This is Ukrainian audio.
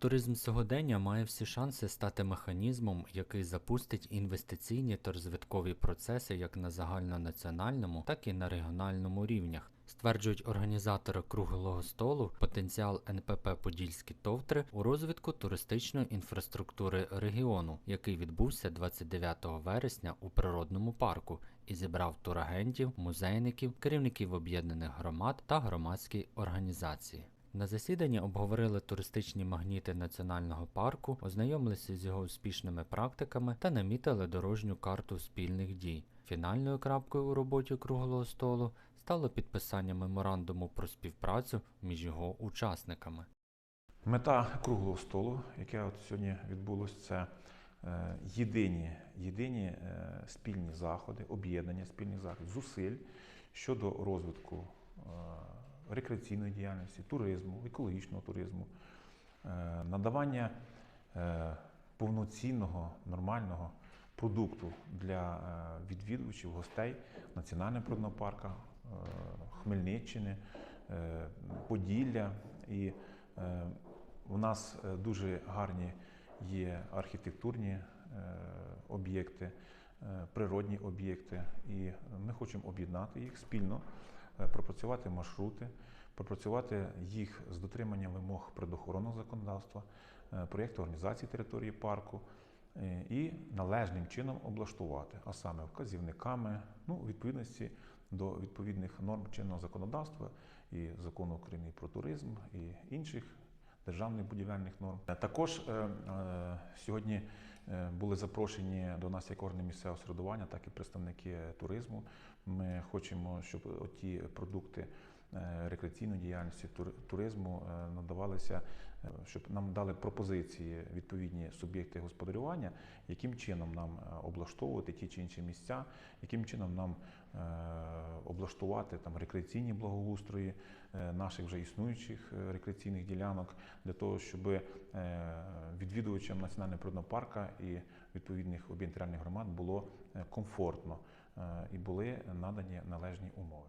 Туризм сьогодення має всі шанси стати механізмом, який запустить інвестиційні та розвиткові процеси як на загальнонаціональному, так і на регіональному рівнях. Стверджують організатори круглого столу потенціал НПП Подільські товтри у розвитку туристичної інфраструктури регіону, який відбувся 29 вересня у природному парку і зібрав турагентів, музейників, керівників об'єднаних громад та громадські організації. На засіданні обговорили туристичні магніти національного парку, ознайомилися з його успішними практиками та намітили дорожню карту спільних дій. Фінальною крапкою у роботі круглого столу стало підписання меморандуму про співпрацю між його учасниками. Мета круглого столу, яке от сьогодні відбулося, це е, єдині, єдині е, спільні заходи, об'єднання спільних заходів, зусиль щодо розвитку е, рекреаційної діяльності, туризму, екологічного туризму, е, надавання е, повноцінного, нормального продукту для е, відвідувачів, гостей Національного природного парка, е, Хмельниччини, Поділля. І у нас дуже гарні є архітектурні об'єкти, природні об'єкти, і ми хочемо об'єднати їх спільно, пропрацювати маршрути, пропрацювати їх з дотриманням вимог природоохоронного законодавства, е, проєкту організації території парку е, і належним чином облаштувати, а саме вказівниками, ну, у відповідності до відповідних норм чинного законодавства і закону України про туризм і інших державних будівельних норм. Е, Також е, е, сьогодні е, були запрошені до нас як органи місцевого середування, так і представники туризму. Ми хочемо, щоб ті продукти е, рекреаційної діяльності, тур- туризму е, надавалися, е, щоб нам дали пропозиції відповідні суб'єкти господарювання, яким чином нам е, облаштовувати ті чи інші місця, яким чином нам е, облаштувати там рекреаційні благоустрої е, наших вже існуючих е, рекреаційних ділянок для того, щоб е, відвідувачам національного природного парка і відповідних об'єднаних громад було е, комфортно е, і були надані належні умови.